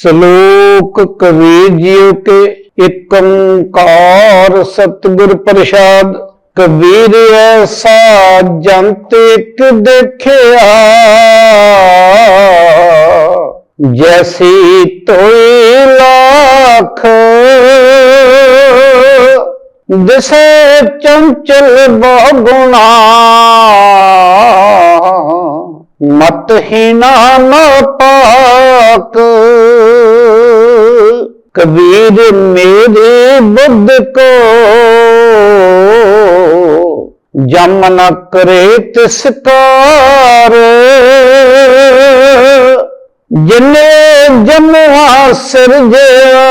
ਸ਼ਲੋਕ ਕਬੀਰ ਜੀਓ ਕੇ ਏਕ ਓੰਕਾਰ ਸਤਿਗੁਰ ਪ੍ਰਸਾਦ। ਕਬੀਰ ਐਸਾ ਜੰਤ ਇੱਕ ਦੇਖਿਆ। ਜੈਸੀ ਤੋਈ ਲੱਖ ਦਿਸੇ ਚੰਚਲ ਬਹੁਗੁਣਾ। ਮਤ ਹੀ ਪਾ ਪਾਕ ਕਬੀਰ ਮੇਰੇ ਬੁੱਧ ਕੋ। ਜਮ ਨ ਕਰੇ ਤਿਸ ਕਾਰ। ਜਿਨੇ ਜਮਵਾ ਸਿਰਜਿਆ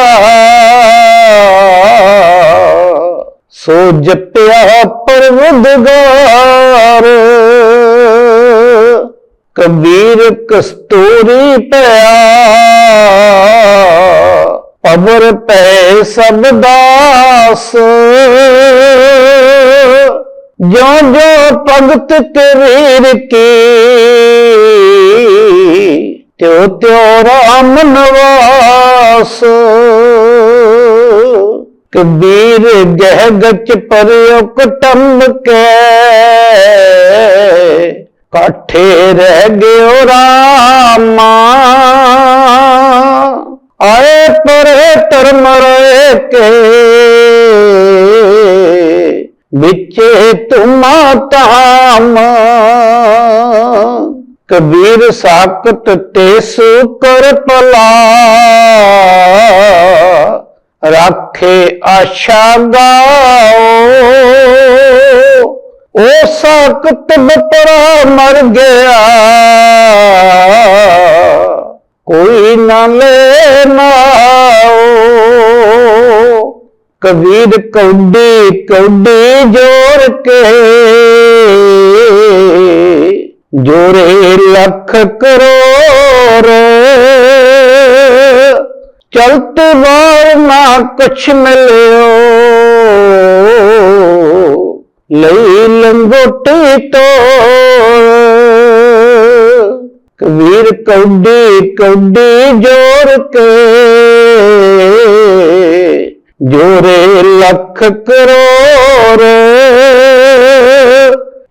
ਸੋ ਜਪਿਆ ਪਰਵਦਗਾਰ ਕਬੀਰ ਕਸਤੂਰੀ ਪਿਆ ਪਵਰ ਪੈ ਸਭ ਦਾਸ। ਜੋ ਜੋ ਭਗਤ ਕਬੀਰ ਕੀ ਤਿਉ ਤਿਉ ਰਾਮ ਨਵਾਸ। ਕਬੀਰ ਗਹਿ ਗਚ ਪਰਿਉ ਕਟੰਬ ਕੇ। ਕਾਠੇ ਰਹਿ ਗਿਓ ਰਾਮਾ। ਆਏ ਪਰੇ ਧਰਮ ਰੇ ਕੇ। ਵਿਚੇ ਤੁਮਾ ਤਾਮ ਕਬੀਰ ਸਾਕਤ ਤੇਸ ਕਰ ਪਲਾ ਰਾਖੇ ਆਸ਼ਾ ਗਾਓ। ਉਹ ਸਾਖਤ ਬਪਰਾ ਮਰ ਗਿਆ। ਕੋਈ ਨਾ ਲੈ ਨਾਓ ਕਬੀਰ ਕੌਡੀ ਕੌਡੀ ਜੋਰ ਕੇ। ਜੋਰੇ ਲੱਖ ਕਰੋੜ। ਚਲਤ ਵਾਰ ਨਾ ਕੁਛ ਮਿਲਿਓ। ਲਈ ਲੰਗੋਟੀ ਤੋੜ ਕਬੀਰ ਕੌਡੀ ਕੌਡੀ ਜੋਰ ਕੇ ਜੋਰੇ ਲੱਖ ਕਰੋੜ।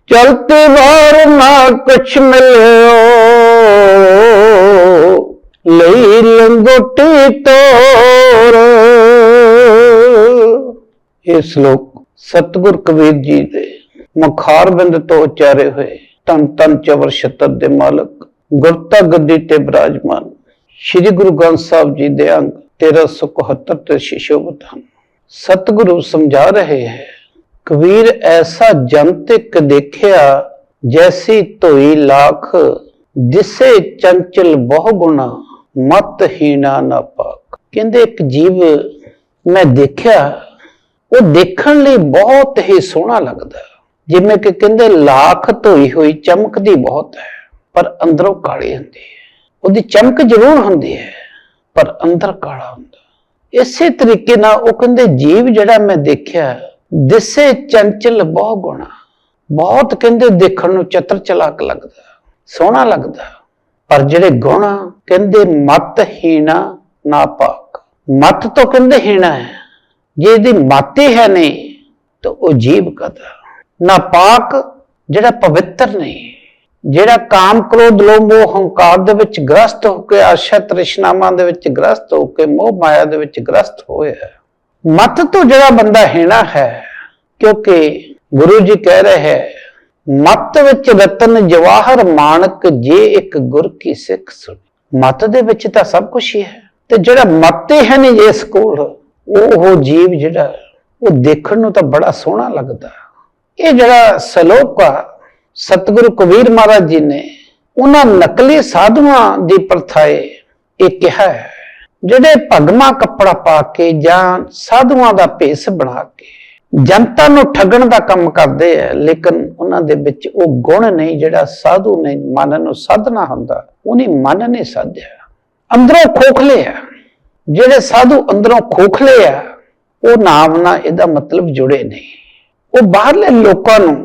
ਚਲਤ ਵਾਰ ਨਾ ਕੁਛ ਮਿਲਿਓ। ਲਈ ਲੰਗੋਟੀ ਤੋਰ। ਇਹ ਸ਼ਲੋਕ ਸਤਿਗੁਰ ਕਬੀਰ ਜੀ ਦੇ ਮੁਖਾਰ ਤੋਂ ਉਚਾਰੇ ਹੋਏ ਤਨ ਤਨ ਚਵਰ ਛਤਰ ਦੇ ਮਾਲਕ ਗੁਰਤਾ ਗੱਦੀ ਤੇ ਬਿਰਾਜਮਾਨ, ਸ੍ਰੀ ਗੁਰੂ ਗ੍ਰੰਥ ਸਾਹਿਬ ਜੀ ਦੇ ਅੰਗ 1371 ਤੇ ਸ਼ਿਸ਼ੋਭਤ ਹਨ। ਸਤਿਗੁਰੂ ਸਮਝਾ ਰਹੇ ਹੈ, ਕਬੀਰ ਐਸਾ ਜਨਤਿਕ ਦੇਖਿਆ ਜੈਸੀ ਧੋਈ ਲੱਖ ਦਿਸੇ ਚੰਚਲ ਬਹੁ ਗੁਣਾ, ਮਤ ਹੀਣਾ ਨਾ ਪਾਕ। ਕਹਿੰਦੇ ਇੱਕ ਜੀਵ ਮੈਂ ਦੇਖਿਆ ਉਹ ਦੇਖਣ ਲਈ ਬਹੁਤ ਹੀ ਸੋਹਣਾ ਲੱਗਦਾ ਜਿਵੇਂ ਕਿ ਕਹਿੰਦੇ, ਲਾਖ ਧੋਈ ਹੋਈ ਚਮਕਦੀ ਬਹੁਤ ਹੈ, ਪਰ ਅੰਦਰੋਂ ਕਾਲੀ ਹੁੰਦੀ ਹੈ। ਉਹਦੀ ਚਮਕ ਜ਼ਰੂਰ ਹੁੰਦੀ ਹੈ, ਪਰ ਅੰਦਰ ਕਾਲਾ ਹੁੰਦਾ ਇਸੇ ਤਰੀਕੇ ਨਾਲ ਉਹ ਕਹਿੰਦੇ, ਜੀਵ ਜਿਹੜਾ ਮੈਂ ਦੇਖਿਆ, ਦਿਸੇ ਚੰਚਲ ਬਹੁ ਗੁਣਾ। ਬਹੁਤ ਕਹਿੰਦੇ, ਦੇਖਣ ਨੂੰ ਚਤਰ ਚਲਾਕ ਲੱਗਦਾ ਸੋਹਣਾ ਲੱਗਦਾ ਪਰ ਜਿਹੜੇ ਗੁਣ ਕਹਿੰਦੇ, ਮਤ ਹੀਣਾ ਨਾਪਾਕ ਮਤ ਤੋਂ ਕਹਿੰਦੇ, ਹੀਣਾ ਹੈ। ਜੇ ਇਹਦੀ ਮਾਤੇ ਹੈ ਨਹੀਂ, ਤਾਂ ਉਹ ਜੀਵ ਕਦਾ ਨਾ ਪਾਕ, ਜਿਹੜਾ ਪਵਿੱਤਰ ਨਹੀਂ, ਜਿਹੜਾ ਕਾਮ ਕ੍ਰੋਧ ਲੋਭ ਮੋਹ ਹੰਕਾਰ ਦੇ ਵਿੱਚ ਗ੍ਰਸਤ ਹੋ ਕੇ ਆਸ਼ਾ ਤ੍ਰਿਸ਼ਨਾਵਾਂ ਦੇ ਵਿੱਚ ਗ੍ਰਸਤ ਹੋ ਕੇ ਮੋਹ ਮਾਇਆ ਦੇ ਵਿੱਚ ਗ੍ਰਸਤ ਹੋਇਆ ਮਤ ਤੋਂ ਜਿਹੜਾ ਬੰਦਾ ਹੈਣਾ ਹੈ, ਕਿਉਂਕਿ ਗੁਰੂ ਜੀ ਕਹਿ ਰਹੇ ਹੈ, ਮਤ ਵਿੱਚ ਰਤਨ ਜਵਾਹਰ ਮਾਨਕ ਜੇ ਇੱਕ ਗੁਰ ਕੀ ਸਿੱਖ ਸੁਣ। ਮਤ ਦੇ ਵਿੱਚ ਤਾਂ ਸਭ ਕੁਝ ਹੀ ਹੈ, ਤੇ ਜਿਹੜਾ ਮਤੇ ਹੈ ਨਹੀਂ ਇਸ ਕੋਲ ਉਹ ਜੀਵ ਜਿਹੜਾ ਉਹ ਦੇਖਣ ਨੂੰ ਤਾਂ ਬੜਾ ਸੋਹਣਾ ਲੱਗਦਾ ਇਹ ਜਿਹੜਾ ਸਲੋਕ ਆ, ਸਤਿਗੁਰੂ ਕਬੀਰ ਮਹਾਰਾਜ ਜੀ ਨੇ ਉਹਨਾਂ ਨਕਲੀ ਸਾਧੂਆਂ ਦੀ ਪ੍ਰਥਾਏ ਇਹ ਕਿਹਾ ਹੈ, ਜਿਹੜੇ ਭਗਮਾ ਕੱਪੜਾ ਪਾ ਕੇ ਜਾਂ ਸਾਧੂਆਂ ਦਾ ਭੇਸ ਬਣਾ ਕੇ ਜਨਤਾ ਨੂੰ ਠੱਗਣ ਦਾ ਕੰਮ ਕਰਦੇ ਆ, ਲੇਕਿਨ ਉਹਨਾਂ ਦੇ ਵਿੱਚ ਉਹ ਗੁਣ ਨਹੀਂ, ਜਿਹੜਾ ਸਾਧੂ ਨੇ ਮਨ ਨੂੰ ਸਾਧਨਾ ਹੁੰਦਾ, ਉਹਨੇ ਮਨ ਨੇ ਸਾਧਿਆ। ਅੰਦਰੋਂ ਖੋਖਲੇ ਆ। ਜਿਹੜੇ ਸਾਧੂ ਅੰਦਰੋਂ ਖੋਖਲੇ ਆ, ਉਹ ਨਾਮ ਨਾਲ ਇਹਦਾ ਮਤਲਬ ਜੁੜੇ ਨਹੀਂ ਉਹ ਬਾਹਰਲੇ ਲੋਕਾਂ ਨੂੰ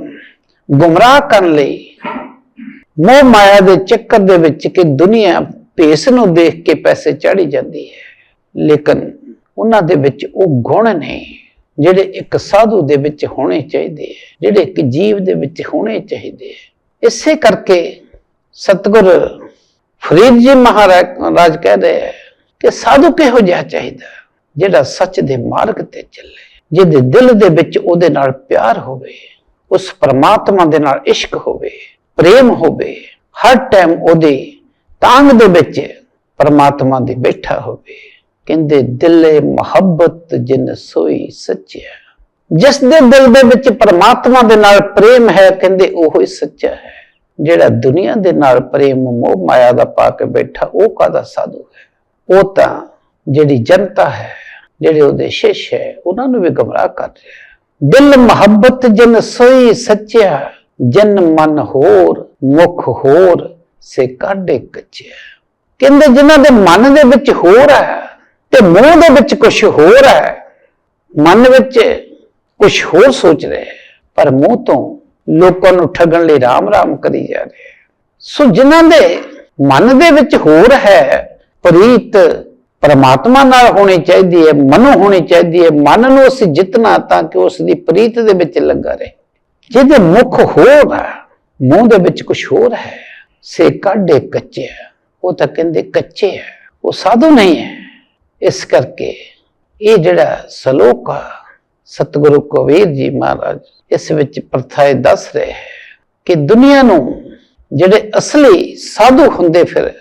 ਗੁੰਮਰਾਹ ਕਰਨ ਲਈ ਮੋਹ ਮਾਇਆ ਦੇ ਚੱਕਰ ਦੇ ਵਿੱਚ ਕਿ ਦੁਨੀਆ ਭੇਸ ਨੂੰ ਦੇਖ ਕੇ ਪੈਸੇ ਚਾੜੀ ਜਾਂਦੀ ਹੈ। ਲੇਕਿਨ ਉਹਨਾਂ ਦੇ ਵਿੱਚ ਉਹ ਗੁਣ ਨੇ, ਜਿਹੜੇ ਇੱਕ ਸਾਧੂ ਦੇ ਵਿੱਚ ਹੋਣੇ ਚਾਹੀਦੇ ਹੈ, ਜਿਹੜੇ ਇੱਕ ਜੀਵ ਦੇ ਵਿੱਚ ਹੋਣੇ ਚਾਹੀਦੇ ਹੈ। ਇਸੇ ਕਰਕੇ ਸਤਿਗੁਰ ਫਰੀਦ ਜੀ ਮਹਾਰਾਜ ਕਹਿ ਰਹੇ ਹੈ ਕਿ ਸਾਧੂ ਕਿਹੋ ਜਿਹਾ ਚਾਹੀਦਾ ਜਿਹੜਾ ਸੱਚ ਦੇ ਮਾਰਗ ਤੇ ਚੱਲੇ, ਜਿਹਦੇ ਦਿਲ ਦੇ ਵਿੱਚ ਉਹਦੇ ਨਾਲ ਪਿਆਰ ਹੋਵੇ, ਉਸ ਪਰਮਾਤਮਾ ਦੇ ਨਾਲ ਇਸ਼ਕ ਹੋਵੇ, ਪ੍ਰੇਮ ਹੋਵੇ, ਹਰ ਟਾਈਮ ਉਹਦੇ ਤਾਂਗ ਦੇ ਵਿੱਚ ਪਰਮਾਤਮਾ ਦੀ ਬੈਠਾ ਹੋਵੇ। ਕਹਿੰਦੇ, ਦਿਲੇ ਮੁਹੱਬਤ ਜਿਨ ਸੋਈ ਸੱਚਿਆ। ਜਿਸ ਦੇ ਦਿਲ ਦੇ ਵਿੱਚ ਪਰਮਾਤਮਾ ਦੇ ਨਾਲ ਪ੍ਰੇਮ ਹੈ, ਕਹਿੰਦੇ, ਉਹ ਹੀ ਸੱਚਾ ਹੈ। ਜਿਹੜਾ ਦੁਨੀਆ ਦੇ ਨਾਲ ਪ੍ਰੇਮ ਮੋਹ ਮਾਇਆ ਦਾ ਪਾ ਕੇ ਬੈਠਾ, ਉਹ ਕਾਦਾ ਸਾਧੂ ਹੈ? ਉਹ ਤਾਂ ਜਿਹੜੀ ਜਨਤਾ ਹੈ, ਜਿਹੜੇ ਉਹਦੇ ਸ਼ਿਸ਼ ਹੈ, ਉਹਨਾਂ ਨੂੰ ਵੀ ਗਮਰਾਹ ਕਰ ਰਿਹਾ ਹੈ। ਦਿਲ ਮੁਹੱਬਤ ਜਿਨ ਸੋਈ ਸੱਚਿਆ, ਜਨ ਮਨ ਹੋਰ, ਮੁਖ ਹੋਰ, ਸੇ ਕਾਢੇ ਕੱਚਿਆ ਕਹਿੰਦੇ ਜਿਨ੍ਹਾਂ ਦੇ ਮਨ ਦੇ ਵਿੱਚ ਹੋਰ ਹੈ ਤੇ ਮੂੰਹ ਦੇ ਵਿੱਚ ਕੁਝ ਹੋਰ ਹੈ, ਮਨ ਵਿੱਚ ਕੁਝ ਹੋਰ ਸੋਚ ਰਹੇ ਪਰ ਮੂੰਹ ਤੋਂ ਲੋਕਾਂ ਨੂੰ ਠੱਗਣ ਲਈ ਰਾਮ ਰਾਮ ਕਰੀ ਜਾ ਰਹੇ ਸੋ ਜਿਨ੍ਹਾਂ ਦੇ ਮਨ ਦੇ ਵਿੱਚ ਹੋਰ ਹੈ ਪ੍ਰੀਤ ਪਰਮਾਤਮਾ ਨਾਲ ਹੋਣੀ ਚਾਹੀਦੀ ਹੈ, ਮਨੋਂ ਹੋਣੀ ਚਾਹੀਦੀ ਹੈ, ਮਨ ਨੂੰ ਅਸੀਂ ਜਿੱਤਣਾ ਤਾਂ ਕਿ ਉਸ ਦੀ ਪ੍ਰੀਤ ਦੇ ਵਿੱਚ ਲੱਗਾ ਰਹੇ। ਜਿਹਦੇ ਮੁਖ ਹੋਰ ਹੈ, ਮੂੰਹ ਦੇ ਵਿੱਚ ਕੁਝ ਹੋਰ ਹੈ, ਸੇ ਕਾਢੇ ਕੱਚੇ ਹੈ, ਉਹ ਤਾਂ ਕਹਿੰਦੇ ਕੱਚੇ ਹੈ, ਉਹ ਸਾਧੂ ਨਹੀਂ ਹੈ। ਇਸ ਕਰਕੇ ਇਹ ਜਿਹੜਾ ਸਲੋਕ ਆ, ਸਤਿਗੁਰੂ ਕਬੀਰ ਜੀ ਮਹਾਰਾਜ ਇਸ ਵਿੱਚ ਪ੍ਰਥਾਏ ਦੱਸ ਰਹੇ ਹੈ ਕਿ ਦੁਨੀਆ ਨੂੰ ਜਿਹੜੇ ਅਸਲੀ ਸਾਧੂ ਹੁੰਦੇ ਫਿਰ,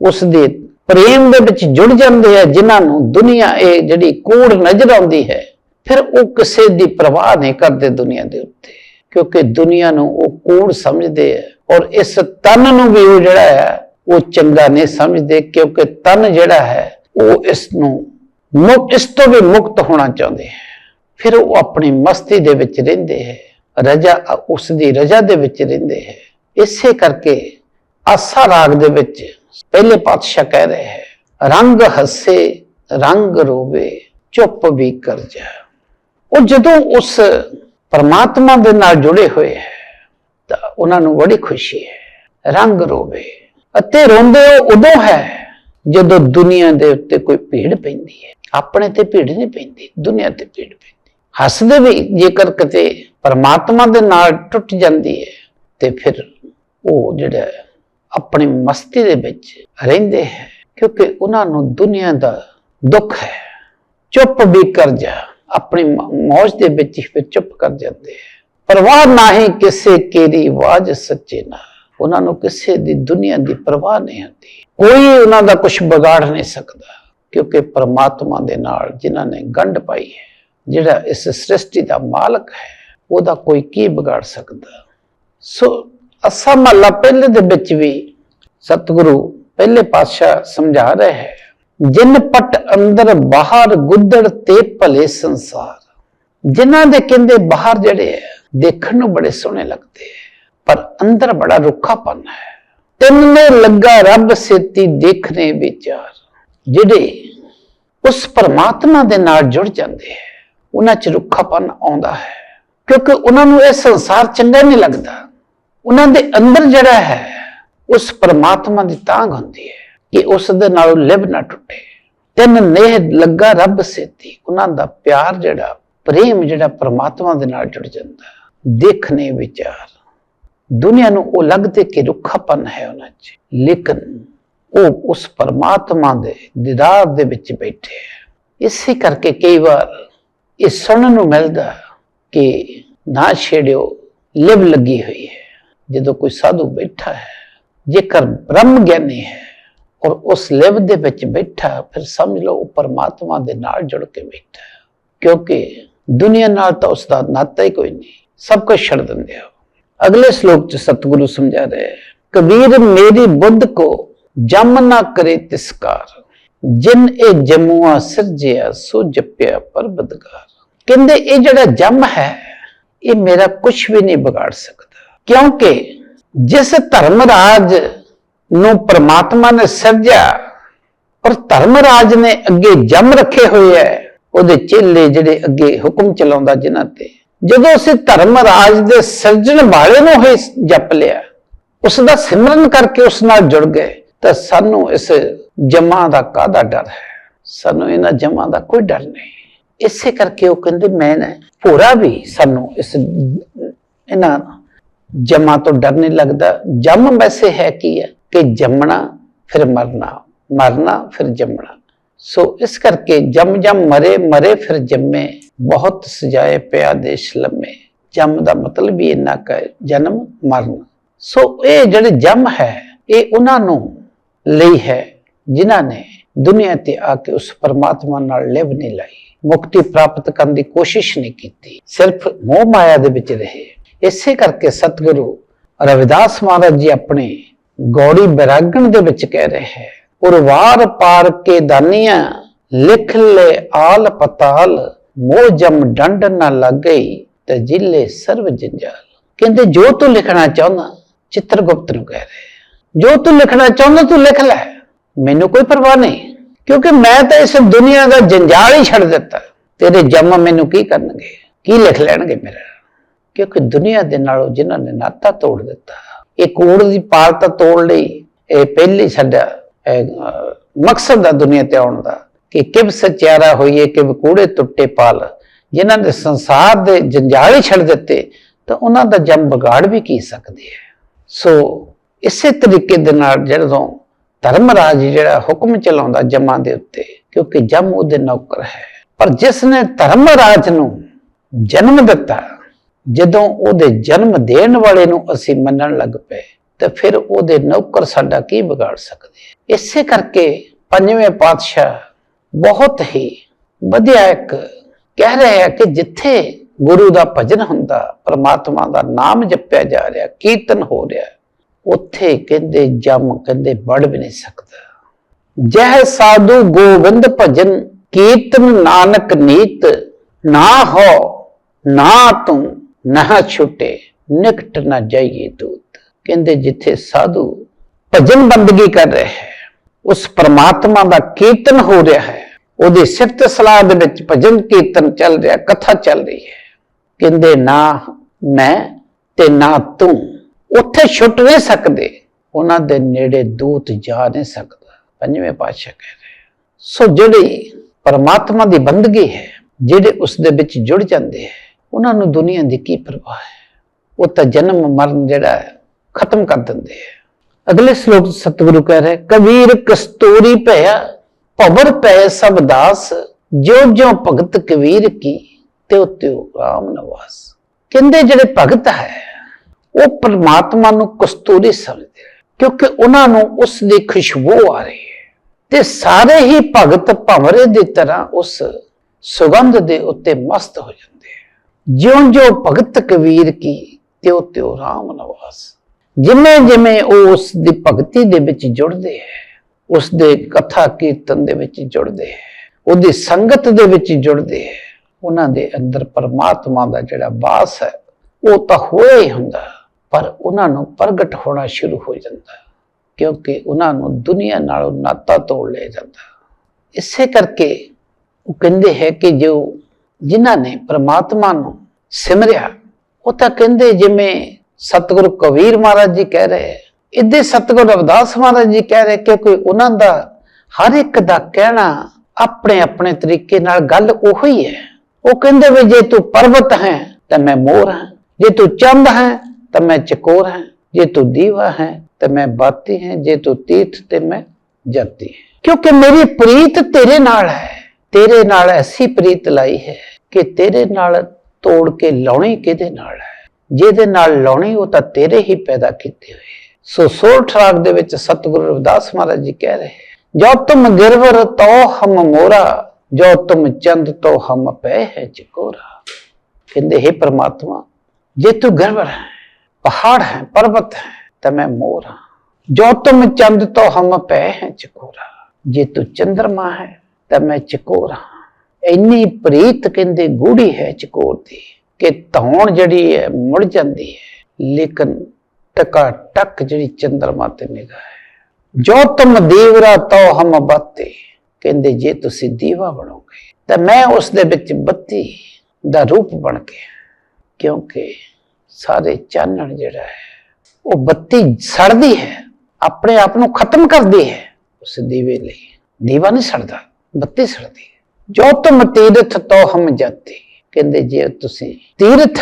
ਉਸ ਦੇ ਪ੍ਰੇਮ ਦੇ ਵਿੱਚ ਜੁੜ ਜਾਂਦੇ ਆ, ਜਿਨ੍ਹਾਂ ਨੂੰ ਦੁਨੀਆ ਇਹ ਜਿਹੜੀ ਕੂੜ ਨਜ਼ਰ ਆਉਂਦੀ ਹੈ, ਫਿਰ ਉਹ ਕਿਸੇ ਦੀ ਪਰਵਾਹ ਨਹੀਂ ਕਰਦੇ ਦੁਨੀਆ ਦੇ ਉੱਤੇ। ਕਿਉਂਕਿ ਦੁਨੀਆ ਨੂੰ ਉਹ ਕੂੜ ਸਮਝਦੇ ਆ ਔਰ ਇਸ ਤਨ ਨੂੰ ਵੀ ਉਹ ਜਿਹੜਾ ਹੈ, ਉਹ ਚੰਗਾ ਨਹੀਂ ਸਮਝਦੇ, ਕਿਉਂਕਿ ਤਨ ਜਿਹੜਾ ਹੈ, ਉਹ ਇਸ ਨੂੰ ਮੁਕ, ਇਸ ਤੋਂ ਵੀ ਮੁਕਤ ਹੋਣਾ ਚਾਹੁੰਦੇ ਹੈ ਫਿਰ ਉਹ ਆਪਣੀ ਮਸਤੀ ਦੇ ਵਿੱਚ ਰਹਿੰਦੇ ਹੈ ਰਜਾ, ਉਸ ਦੀ ਰਜਾ ਦੇ ਵਿੱਚ ਰਹਿੰਦੇ ਹੈ ਇਸੇ ਕਰਕੇ ਆਸਾ ਰਾਗ ਦੇ ਵਿੱਚ ਪਹਿਲੇ ਪਾਤਸ਼ਾਹ ਕਹਿ ਰਹੇ ਹੈ, ਰੰਗ ਹੱਸੇ, ਰੰਗ ਰੋਵੇ, ਚੁੱਪ ਵੀ ਕਰ ਜਾ। ਉਹ ਜਦੋਂ ਉਸ ਪਰਮਾਤਮਾ ਦੇ ਨਾਲ ਜੁੜੇ ਹੋਏ ਹੈ, ਤਾਂ ਉਹਨਾਂ ਨੂੰ ਬੜੀ ਖੁਸ਼ੀ ਹੈ, ਰੰਗ ਰੋਵੇ। ਅਤੇ ਰੋਂਦੇ ਉਹ ਉਦੋਂ ਹੈ, ਜਦੋਂ ਦੁਨੀਆ ਦੇ ਉੱਤੇ ਕੋਈ ਭੀੜ ਪੈਂਦੀ ਹੈ। ਆਪਣੇ ਤੇ ਭੀੜ ਨਹੀਂ ਪੈਂਦੀ, ਦੁਨੀਆ ਤੇ ਭੀੜ ਪੈਂਦੀ। ਹੱਸਦੇ ਵੀ ਜੇਕਰ ਕਿਤੇ ਪਰਮਾਤਮਾ ਦੇ ਨਾਲ ਟੁੱਟ ਜਾਂਦੀ ਹੈ, ਤੇ ਫਿਰ ਉਹ ਜਿਹੜਾ ਆਪਣੀ ਮਸਤੀ ਦੇ ਵਿੱਚ ਰਹਿੰਦੇ ਹੈ, ਕਿਉਂਕਿ ਉਹਨਾਂ ਨੂੰ ਦੁਨੀਆ ਦਾ ਦੁੱਖ ਹੈ। ਚੁੱਪ ਵੀ ਕਰ ਜਾ, ਆਪਣੀ ਮੌਜ ਦੇ ਵਿੱਚ ਹੀ ਫਿਰ ਚੁੱਪ ਕਰ ਜਾਂਦੇ ਹੈ। ਪਰਵਾਹ ਨਹੀਂ ਕਿਸੇ ਕੇਰੀ ਆਵਾਜ਼ ਸੱਚੇ ਨਾ, ਉਹਨਾਂ ਨੂੰ ਕਿਸੇ ਦੀ ਦੁਨੀਆ ਦੀ ਪਰਵਾਹ ਨਹੀਂ ਹੁੰਦੀ। ਕੋਈ ਉਹਨਾਂ ਦਾ ਕੁਝ ਵਿਗਾੜ ਨਹੀਂ ਸਕਦਾ, ਕਿਉਂਕਿ ਪਰਮਾਤਮਾ ਦੇ ਨਾਲ ਜਿਨ੍ਹਾਂ ਨੇ ਗੰਢ ਪਾਈ ਹੈ, ਜਿਹੜਾ ਇਸ ਸ੍ਰਿਸ਼ਟੀ ਦਾ ਮਾਲਕ ਹੈ, ਉਹਦਾ ਕੋਈ ਕੀ ਵਿਗਾੜ ਸਕਦਾ। ਸੋ ਅਸਾ ਮਹੱਲਾ ਪਹਿਲੇ ਦੇ ਵਿੱਚ ਵੀ ਸਤਿਗੁਰੂ ਪਹਿਲੇ ਪਾਤਸ਼ਾਹ ਸਮਝਾ ਰਿਹਾ ਹੈ। ਜਿਨ ਪਟ ਅੰਦਰ ਬਾਹਰ ਗੁੱਦੜ ਤੇ ਭਲੇ ਸੰਸਾਰ। ਜਿਨ੍ਹਾਂ ਦੇ ਕਹਿੰਦੇ ਬਾਹਰ ਜਿਹੜੇ ਹੈ, ਦੇਖਣ ਨੂੰ ਬੜੇ ਸੋਹਣੇ ਲੱਗਦੇ ਹੈ, ਪਰ ਅੰਦਰ ਬੜਾ ਰੁੱਖਾਪਨ ਹੈ। ਤਿੰਨ ਨੇ ਲੱਗਾ ਰੱਬ ਸੇਤੀ ਦੇਖਨੇ ਵਿਚਾਰ। ਜਿਹੜੇ ਉਸ ਪਰਮਾਤਮਾ ਦੇ ਨਾਲ ਜੁੜ ਜਾਂਦੇ ਹੈ, ਉਹਨਾਂ 'ਚ ਰੁੱਖਾਪਨ ਆਉਂਦਾ ਹੈ। ਕਿਉਂਕਿ ਉਹਨਾਂ ਨੂੰ ਇਹ ਸੰਸਾਰ ਚੰਗਾ ਨਹੀਂ ਲੱਗਦਾ। ਉਹਨਾਂ ਦੇ ਅੰਦਰ ਜਿਹੜਾ ਹੈ, ਉਸ ਪਰਮਾਤਮਾ ਦੀ ਤਾਂਗ ਹੁੰਦੀ ਹੈ ਕਿ ਉਸ ਦੇ ਨਾਲ ਲਿਵ ਨਾ ਟੁੱਟੇ। ਤਿੰਨ ਨੇਹ ਲੱਗਾ ਰੱਬ ਸੇਤੀ, ਉਹਨਾਂ ਦਾ ਪਿਆਰ ਜਿਹੜਾ, ਪ੍ਰੇਮ ਜਿਹੜਾ ਪਰਮਾਤਮਾ ਦੇ ਨਾਲ ਜੁੜ ਜਾਂਦਾ। ਦੇਖਣੇ ਵਿਚਾਰ। ਦੁਨੀਆ ਨੂੰ ਉਹ ਲੱਗਦੇ ਕਿ ਰੁੱਖਾਪਨ ਹੈ ਉਹਨਾਂ 'ਚ, ਲੇਕਿਨ ਉਹ ਉਸ ਪਰਮਾਤਮਾ ਦੇ ਦੀਦਾਰ ਦੇ ਵਿੱਚ ਬੈਠੇ ਹੈ। ਇਸੇ ਕਰਕੇ ਕਈ ਵਾਰ ਇਹ ਸੁਣਨ ਨੂੰ ਮਿਲਦਾ ਕਿ ਨਾ ਛੇੜਿਓ, ਲਿਵ ਲੱਗੀ ਹੋਈ ਹੈ। ਜਦੋਂ ਕੋਈ ਸਾਧੂ ਬੈਠਾ ਹੈ, ਜੇਕਰ ਬ੍ਰਹਮ ਗਿਆਨੀ ਹੈ ਔਰ ਉਸ ਲਿਵ ਦੇ ਵਿੱਚ ਬੈਠਾ ਫਿਰ ਸਮਝ ਲਓ ਉਹ ਪਰਮਾਤਮਾ ਦੇ ਨਾਲ ਜੁੜ ਕੇ ਬੈਠਾ ਹੈ। ਕਿਉਂਕਿ ਦੁਨੀਆ ਨਾਲ ਤਾਂ ਉਸ ਦਾ ਨਾਤਾ ਹੀ ਕੋਈ ਨਹੀਂ, ਸਭ ਕੁਝ ਛੱਡ ਦਿੰਦੇ ਹੋ ਅਗਲੇ ਸ਼ਲੋਕ ਚ ਸਤਿਗੁਰੂ ਸਮਝਾ ਰਹੇ ਕਬੀਰ ਮੇਰੀ ਬੁੱਧ ਕੋ ਜਮ ਨਾ ਕਰੇ ਤਿਸਕਾਰ, ਜਿਨ ਇਹ ਜਮੂਆ ਸਿਰਜਿਆ ਸੋ ਜਪਿਆ ਪਰਬਦਗਾਰ ਕਹਿੰਦੇ, ਇਹ ਜਿਹੜਾ ਜਮ ਹੈ, ਇਹ ਮੇਰਾ ਕੁਝ ਵੀ ਨਹੀਂ ਵਿਗਾੜ ਸਕਦਾ। ਕਿਉਂਕਿ ਜਿਸ ਧਰਮ ਰਾਜ ਨੂੰ ਪ੍ਰਮਾਤਮਾ ਨੇ ਸਿਰਜਿਆ ਔਰ ਧਰਮ ਰਾਜ ਨੇ ਅੱਗੇ ਜਮ ਰੱਖੇ ਹੋਏ ਹੈ ਉਹਦੇ ਚੇਲੇ ਜਿਹੜੇ ਅੱਗੇ ਹੁਕਮ ਚਲਾਉਂਦਾ ਜਿਨ੍ਹਾਂ ਤੇ। ਜਦੋਂ ਅਸੀਂ ਧਰਮ ਰਾਜ ਦੇ ਸਿਰਜਣ ਵਾਲੇ ਨੂੰ ਹੀ ਜਪ ਲਿਆ ਉਸ ਦਾ ਸਿਮਰਨ ਕਰਕੇ ਉਸ ਨਾਲ ਜੁੜ ਗਏ, ਤਾਂ ਸਾਨੂੰ ਇਸ ਜਮਾਂ ਦਾ ਕਾਹਦਾ ਡਰ ਹੈ? ਸਾਨੂੰ ਇਹਨਾਂ ਜਮਾਂ ਦਾ ਕੋਈ ਡਰ ਨਹੀਂ। ਇਸੇ ਕਰਕੇ ਉਹ ਕਹਿੰਦੇ, ਮੈਂ ਨਾ ਭੋਰਾ ਵੀ ਸਾਨੂੰ ਇਸ, ਇਹਨਾਂ ਜਮਾਂ ਤੋਂ ਡਰ ਨਹੀਂ ਲੱਗਦਾ। ਜੰਮ ਵੈਸੇ ਹੈ ਕੀ ਹੈ ਕਿ ਜੰਮਣਾ ਫਿਰ ਮਰਨਾ ਮਰਨਾ ਫਿਰ ਜੰਮਣਾ। ਸੋ ਇਸ ਕਰਕੇ ਜਮ ਜਮ ਮਰੇ ਮਰੇ ਫਿਰ ਜੰਮੇ, ਬਹੁਤ ਸਜਾਏ ਪਿਆ ਦੇਸ਼ ਲੰਮੇ। ਜੰਮ ਦਾ ਮਤਲਬ ਹੀ ਇੰਨਾ ਕੁ ਜਨਮ, ਮਰਨ। ਸੋ ਇਹ ਜਿਹੜੇ ਜਮ ਹੈ, ਇਹ ਉਹਨਾਂ ਨੂੰ ਲਈ ਹੈ ਜਿਨ੍ਹਾਂ ਨੇ ਦੁਨੀਆ ਤੇ ਆ ਕੇ ਉਸ ਪਰਮਾਤਮਾ ਨਾਲ ਲਿਵ ਨਹੀਂ ਲਾਈ। ਮੁਕਤੀ ਪ੍ਰਾਪਤ ਕਰਨ ਦੀ ਕੋਸ਼ਿਸ਼ ਨਹੀਂ ਕੀਤੀ। ਸਿਰਫ ਮੋਹ ਮਾਇਆ ਦੇ ਵਿੱਚ ਰਹੇ। ਇਸੇ ਕਰਕੇ ਸਤਿਗੁਰੂ ਰਵਿਦਾਸ ਮਹਾਰਾਜ ਜੀ ਆਪਣੇ ਗੌੜੀ ਬੈਰਾਗਣ ਦੇ ਵਿੱਚ ਕਹਿ ਰਹੇ ਹੈ ਉਰਵਾਰ ਪਾਰ ਕੇ ਦਾਨੀਆਂ, ਲਿਖ ਲੈ ਆਲ ਪਤਾਲ, ਮੋਹ ਜਮ ਡੰਡ ਨਾ ਲੱਗਈ ਤੇ ਜਿਲੇ ਸਰਵ ਜੰਜਾਲ। ਕਹਿੰਦੇ, ਜੋ ਤੂੰ ਲਿਖਣਾ ਚਾਹੁੰਦਾ, ਚਿੱਤਰਗੁਪਤ ਨੂੰ ਕਹਿ ਰਹੇ ਜੋ ਤੂੰ ਲਿਖਣਾ ਚਾਹੁੰਦਾ, ਤੂੰ ਲਿਖ ਲੈ। ਮੈਨੂੰ ਕੋਈ ਪਰਵਾਹ ਨਹੀਂ, ਕਿਉਂਕਿ ਮੈਂ ਤਾਂ ਇਸ ਦੁਨੀਆ ਦਾ ਜੰਜਾਲ ਹੀ ਛੱਡ ਦਿੱਤਾ। ਤੇਰੇ ਜੰਮ ਮੈਨੂੰ ਕੀ ਕਰਨਗੇ? ਕੀ ਲਿਖ ਲੈਣਗੇ ਮੇਰਾ? ਕਿਉਂਕਿ ਦੁਨੀਆ ਦੇ ਨਾਲੋਂ ਜਿਨ੍ਹਾਂ ਨੇ ਨਾਤਾ ਤੋੜ ਦਿੱਤਾ, ਇਹ ਕੂੜ ਦੀ ਪਾਲ ਤਾਂ ਤੋੜ ਲਈ, ਇਹ ਪਹਿਲੀ ਸਾਡਾ ਮਕਸਦ ਦਾ ਦੁਨੀਆ ਤੇ ਆਉਣ ਦਾ, ਕਿ ਕਿਵ ਸਚਿਆਰਾ ਹੋਈਏ, ਕਿਵ ਕੂੜੇ ਟੁੱਟੇ ਪਾਲ। ਜਿਨ੍ਹਾਂ ਨੇ ਸੰਸਾਰ ਦੇ ਜੰਜਾਲ ਹੀ ਛੱਡ ਦਿੱਤੇ, ਤਾਂ ਉਹਨਾਂ ਦਾ ਜਮ ਵਿਗਾੜ ਵੀ ਕੀ ਸਕਦੇ ਹੈ? ਸੋ, ਇਸੇ ਤਰੀਕੇ ਦੇ ਨਾਲ ਜਦੋਂ ਧਰਮ ਰਾਜ ਜਿਹੜਾ ਹੁਕਮ ਚਲਾਉਂਦਾ ਜਮਾਂ ਦੇ ਉੱਤੇ, ਕਿਉਂਕਿ ਜਮ ਉਹਦੇ ਨੌਕਰ ਹੈ। ਪਰ ਜਿਸ ਨੇ ਧਰਮਰਾਜ ਨੂੰ ਜਨਮ ਦਿੱਤਾ ਜਦੋਂ ਉਹਦੇ ਜਨਮ ਦੇਣ ਵਾਲੇ ਨੂੰ ਅਸੀਂ ਮੰਨਣ ਲੱਗ ਪਏ, ਤੇ ਫਿਰ ਉਹਦੇ ਨੌਕਰ ਸਾਡਾ ਕੀ ਵਿਗਾੜ ਸਕਦੇ? ਇਸੇ ਕਰਕੇ ਪੰਜਵੇਂ ਪਾਤਸ਼ਾਹ ਬਹੁਤ ਹੀ ਵਧੀਆ ਇੱਕ ਕਹਿ ਰਹੇ ਆ ਕਿ ਜਿੱਥੇ ਗੁਰੂ ਦਾ ਭਜਨ ਹੁੰਦਾ, ਪਰਮਾਤਮਾ ਦਾ ਨਾਮ ਜਪਿਆ ਜਾ ਰਿਹਾ, ਕੀਰਤਨ ਹੋ ਰਿਹਾ, ਉੱਥੇ ਕਹਿੰਦੇ ਜਮ ਕਹਿੰਦੇ ਵੜ ਵੀ ਨਹੀਂ ਸਕਦਾ। ਜਹ ਸਾਧੂ ਗੋਬਿੰਦ ਭਜਨ ਕੀਰਤਨ ਨਾਨਕ ਨੀਤ, ਨਾ ਹੋ ਨਾ ਤੂੰ ਨਾ ਛੁਟੇ, ਨਿਕਟ ਨਾ ਜਾਈਏ ਦੂਤ। ਕਹਿੰਦੇ ਜਿੱਥੇ ਸਾਧੂ ਭਜਨ ਬੰਦਗੀ ਕਰ ਰਿਹਾ ਹੈ, ਉਸ ਪਰਮਾਤਮਾ ਦਾ ਕੀਰਤਨ ਹੋ ਰਿਹਾ ਹੈ, ਉਹਦੀ ਸਿਫਤ ਸਲਾਹ ਦੇ ਵਿੱਚ ਭਜਨ ਕੀਰਤਨ ਚੱਲ ਰਿਹਾ, ਕਥਾ ਚੱਲ ਰਹੀ ਹੈ। ਕਹਿੰਦੇ ਨਾ ਮੈਂ ਤੇ ਨਾ ਤੂੰ ਉੱਥੇ ਛੁੱਟ ਨਹੀਂ ਸਕਦੇ, ਉਹਨਾਂ ਦੇ ਨੇੜੇ ਦੂਤ ਜਾ ਨਹੀਂ ਸਕਦਾ। ਪੰਜਵੇਂ ਪਾਤਸ਼ਾਹ ਕਹਿ ਰਹੇ ਸੋ ਜਿਹੜੇ ਪਰਮਾਤਮਾ ਦੀ ਬੰਦਗੀ ਹੈ, ਜਿਹੜੇ ਉਸ ਦੇ ਵਿੱਚ ਜੁੜ ਜਾਂਦੇ ਹੈ ਉਹਨਾਂ ਨੂੰ ਦੁਨੀਆ ਦੀ ਕੀ ਪਰਵਾਹ ਹੈ? ਉਹ ਤਾਂ ਜਨਮ ਮਰਨ ਜਿਹੜਾ ਹੈ, ਖਤਮ ਕਰ ਦਿੰਦੇ ਹੈ। ਅਗਲੇ ਸ਼ਲੋਕ ਸਤਿਗੁਰੂ ਕਹਿ ਰਹੇ, ਕਬੀਰ ਕਸਤੂਰੀ ਭਇਆ, ਭਵਰ ਪੈ ਸਭ ਦਾਸ, ਜਿਉ ਜਿਉ ਭਗਤ ਕਬੀਰ ਕੀ, ਤਿਉ ਤਿਉ ਰਾਮ ਨਵਾਸ। ਕਹਿੰਦੇ ਜਿਹੜੇ ਭਗਤ ਹੈ, ਉਹ ਪਰਮਾਤਮਾ ਨੂੰ ਕਸਤੂਰੀ ਸਮਝਦੇ ਕਿਉਂਕਿ ਉਹਨਾਂ ਨੂੰ ਉਸ ਦੀ ਖੁਸ਼ਬੂ ਆ ਰਹੀ ਹੈ। ਤੇ ਸਾਰੇ ਹੀ ਭਗਤ ਭਵਰੇ ਦੀ ਤਰ੍ਹਾਂ ਉਸ ਸੁਗੰਧ ਦੇ ਉੱਤੇ ਮਸਤ ਹੋ ਜਾਂਦੇ ਜਿਉਂ ਜਿਉਂ ਭਗਤ ਕਬੀਰ ਕੀ ਤਿਉ ਤਿਉ ਰਾਮ ਨਵਾਸ। ਜਿਵੇਂ ਜਿਵੇਂ ਉਹ ਉਸ ਦੀ ਭਗਤੀ ਦੇ ਵਿੱਚ ਜੁੜਦੇ ਹੈ, ਉਸ ਦੇ ਕਥਾ ਕੀਰਤਨ ਦੇ ਵਿੱਚ ਜੁੜਦੇ ਹੈ, ਉਹਦੀ ਸੰਗਤ ਦੇ ਵਿੱਚ ਜੁੜਦੇ ਹੈ, ਉਹਨਾਂ ਦੇ ਅੰਦਰ ਪਰਮਾਤਮਾ ਦਾ ਜਿਹੜਾ ਵਾਸ ਹੈ, ਉਹ ਤਾਂ ਹੋਇਆ ਹੀ ਹੁੰਦਾ, ਪਰ ਉਹਨਾਂ ਨੂੰ ਪ੍ਰਗਟ ਹੋਣਾ ਸ਼ੁਰੂ ਹੋ ਜਾਂਦਾ, ਕਿਉਂਕਿ ਉਹਨਾਂ ਨੂੰ ਦੁਨੀਆ ਨਾਲੋਂ ਨਾਤਾ ਤੋੜ ਲਿਆ ਜਾਂਦਾ। ਇਸੇ ਕਰਕੇ ਉਹ ਕਹਿੰਦੇ ਹੈ ਕਿ ਜੋ ਜਿਨ੍ਹਾਂ ਨੇ ਪ੍ਰਮਾਤਮਾ ਨੂੰ ਸਿਮਰਿਆ, ਉਹ ਤਾਂ ਕਹਿੰਦੇ ਜਿਵੇਂ ਸਤਿਗੁਰੂ ਕਬੀਰ ਮਹਾਰਾਜ ਜੀ ਕਹਿ ਰਹੇ ਹੈ ਇੱਦੇ ਸਤਿਗੁਰੂ ਰਵਿਦਾਸ ਮਹਾਰਾਜ ਜੀ ਕਹਿ ਰਹੇ ਕਿ ਕੋਈ ਉਹਨਾਂ ਦਾ ਹਰ ਇੱਕ ਦਾ ਕਹਿਣਾ ਆਪਣੇ ਆਪਣੇ ਤਰੀਕੇ ਨਾਲ ਗੱਲ ਉਹੋ ਹੈ। ਉਹ ਕਹਿੰਦੇ ਵੀ ਜੇ ਤੂੰ ਪਰਬਤ ਹੈ, ਤਾਂ ਮੈਂ ਮੋਰ ਹਾਂ। ਜੇ ਤੂੰ ਚੰਦ ਹੈ, ਤਾਂ ਮੈਂ ਚਕੋਰ ਹਾਂ। ਜੇ ਤੂੰ ਦੀਵਾ ਹੈ, ਤਾਂ ਮੈਂ ਬਾਤੀ ਹਾਂ। ਜੇ ਤੂੰ ਤੀਰਥ, ਤੇ ਮੈਂ ਜਾਤੀ ਹਾਂ। ਕਿਉਂਕਿ ਮੇਰੀ ਪ੍ਰੀਤ ਤੇਰੇ ਨਾਲ ਹੈ। ਤੇਰੇ ਨਾਲ ਐਸੀ ਪ੍ਰੀਤ ਲਾਈ ਹੈ। ਕਿ ਤੇਰੇ ਨਾਲ ਤੋੜ ਕੇ ਲਾਉਣੀ ਕਿਹਦੇ ਨਾਲ ਹੈ? ਜਿਹਦੇ ਨਾਲ ਲਾਉਣੀ, ਉਹ ਤਾਂ ਤੇਰੇ ਹੀ ਪੈਦਾ ਕੀਤੇ ਹੋਏ ਸੋ ਸੋਲ ਠਰਾਗ ਦੇ ਵਿੱਚ ਸਤਿਗੁਰੂ ਰਵਿਦਾਸ ਮਹਾਰਾਜ ਜੀ ਕਹਿ ਰਹੇ ਜੋ ਤੁਮ ਗਿਰਵਰ ਤੋ ਹਮ ਮੋਰਾ, ਜੋ ਤੁਮ ਚੰਦ ਤੋ ਹਮ ਪੈ ਹੈ ਚਕੋਰਾ। ਕਹਿੰਦੇ, ਹੈ ਪ੍ਰਮਾਤਮਾ, ਜੇ ਤੂੰ ਗਿਰਵਰ ਹੈ, ਪਹਾੜ ਹੈ, ਪਰਬਤ ਹੈ, ਤਾਂ ਮੈਂ ਮੋਰ ਹਾਂ। ਜੋ ਤੁਮ ਚੰਦ ਤੋ ਹਮ ਪੈ ਹੈ ਚਕੋਰਾ। ਜੇ ਤੂੰ ਚੰਦਰਮਾ ਹੈ, ਤਾਂ ਮੈਂ ਚਕੋਰ ਹਾਂ। ਇੰਨੀ ਪ੍ਰੀਤ ਕਹਿੰਦੇ ਗੂੜੀ ਹੈ ਚਕੋਰ ਦੀ ਕਿ ਧੌਣ ਜਿਹੜੀ ਹੈ ਮੁੜ ਜਾਂਦੀ ਹੈ। ਲੇਕਿਨ ਟਕਾ ਟਕ ਜਿਹੜੀ ਚੰਦਰਮਾ ਤੇ ਨਿਗਾਹ ਹੈ। ਜੋ ਤੁਮ ਦੀਵਰਾ ਤੋ ਹਮ ਬਾਤੇ, ਕਹਿੰਦੇ ਜੇ ਤੁਸੀਂ ਦੀਵਾ ਬਣੋਗੇ, ਤਾਂ ਮੈਂ ਉਸ ਦੇ ਵਿੱਚ ਬੱਤੀ ਦਾ ਰੂਪ ਬਣ ਕੇ ਕਿਉਂਕਿ ਸਾਰੇ ਚਾਨਣ ਜਿਹੜਾ ਹੈ, ਉਹ ਬੱਤੀ ਸੜਦੀ ਹੈ, ਆਪਣੇ ਆਪ ਨੂੰ ਖਤਮ ਕਰਦੀ ਹੈ। ਉਸ ਦੀਵੇ ਲਈ ਦੀਵਾ ਨਹੀਂ ਸੜਦਾ, ਬੱਤੀ ਸੜਦੀ ਜੋ ਤੁਮ ਤੀਰਥ ਤੋ ਹਮ ਜਾਤੇ। ਕਹਿੰਦੇ ਜੇ ਤੁਸੀਂ ਤੀਰਥ